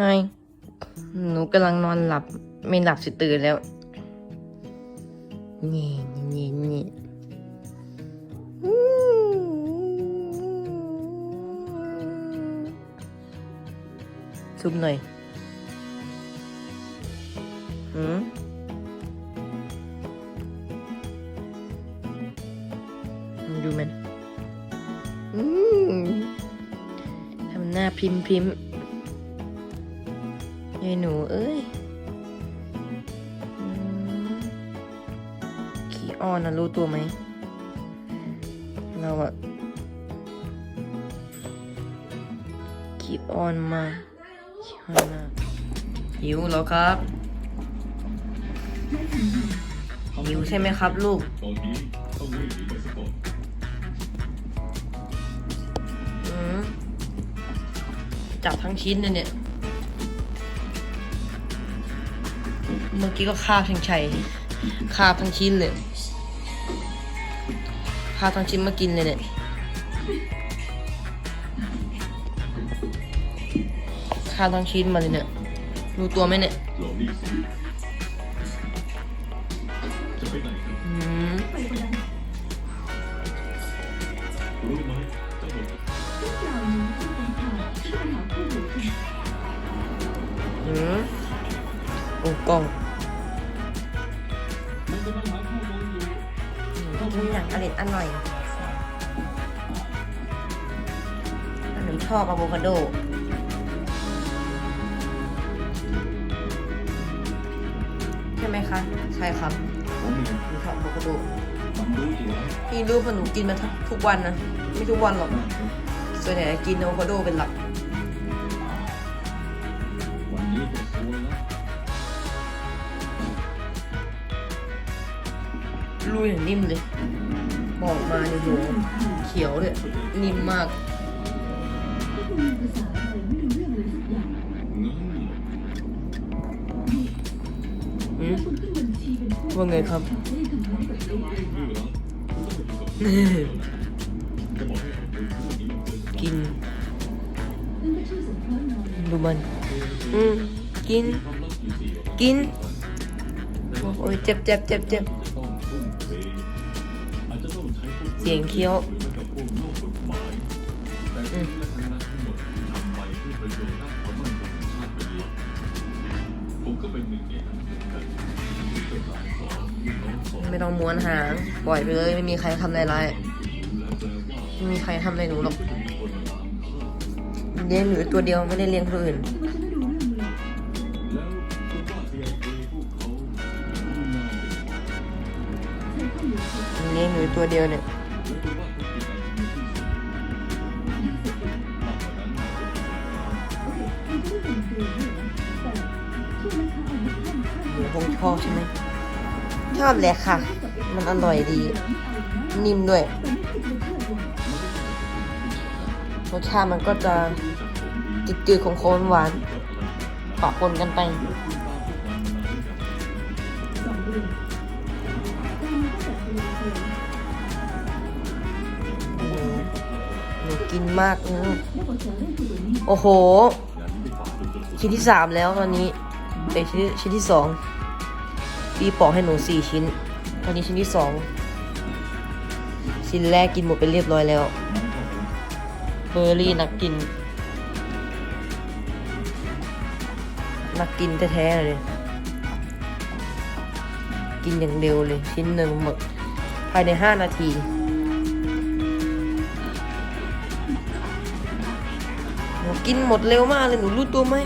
ไฮหนูกำลังนอนหลับ ไม่หลับสิตื่นแล้ว นี่นี่นี่อืมซุปหน่อยหืมดูมันอืมทำหน้าพิมพ์พิมพ์ ยายหนูเอ้ยขี้อ้อนนะรู้ตัวไหม เราอะขี้อ้อนมาขี้อ้อนมาหิวเหรอครับ หิวใช่ไหมครับลูกจับทั้งชิ้นเลยเนี่ย เมื่อกี้ก็คาบทั้งชัยคาบทั้งชิ้นเลยคาบทั้งชิ้นมากินเลยเนี่ยคาบทั้งชิ้นมาเลยเนี่ยรู้ตัวไหมเนี่ยอืมอืม โอ้กล้องทุกอย่างอร่อยอร่อยหนูชอบอะโวคาโดใช่ไหมคะ ใช่ครับหนูชอบอะโวคาโดพี่รู้ว่าหนูกินมาทุกทุกวันนะ ไม่ทุกวันหรอก ส่วนใหญ่กินอะโวคาโดเป็นหลักลุ ยอย่างนิ่มเลย บอกมาเนี่ยโหเขียวเลยนิ่มมาก อืมว่าไงครับ กิน ดูมัน อืม กิน กิน โอ้ยเจ็บเจ็บเจ็บเจ็บ เสียงเคี้ยวไม่ต้องม้วนหาง ปล่อยไปเลย ไม่มีใครทำอะไรร้ายไม่มีใครทำอะไรหนูหรอกเลี้ยงหนูตัวเดียวไม่ได้เลี้ยงคนอื่น เลี้ยงหนูตัวเดียวเนี่ยหนูคงชอบใช่ไหมชอบแหละค่ะ มันอร่อยดี นิ่มด้วย รสชาติมันก็จะจืดๆของโคนหวานปะปนกันไป กินมากนะโอ้โห ชิ้นที่สามแล้วตอนนี้เอ้ยชิ้นชิ้นที่สองพี่ปอกให้หนูสี่ชิ้น ตอนนี้ชิ้นที่สองชิ้นแรกกินหมดไปเรียบร้อยแล้วเบอร์รี่นักกิน นักกินแท้ๆเลย กินอย่างเร็วเลย ชิ้นหนึ่งหมด ภายในห้านาที กินหมดเร็วมากเลยหนูรู้ตัวไหม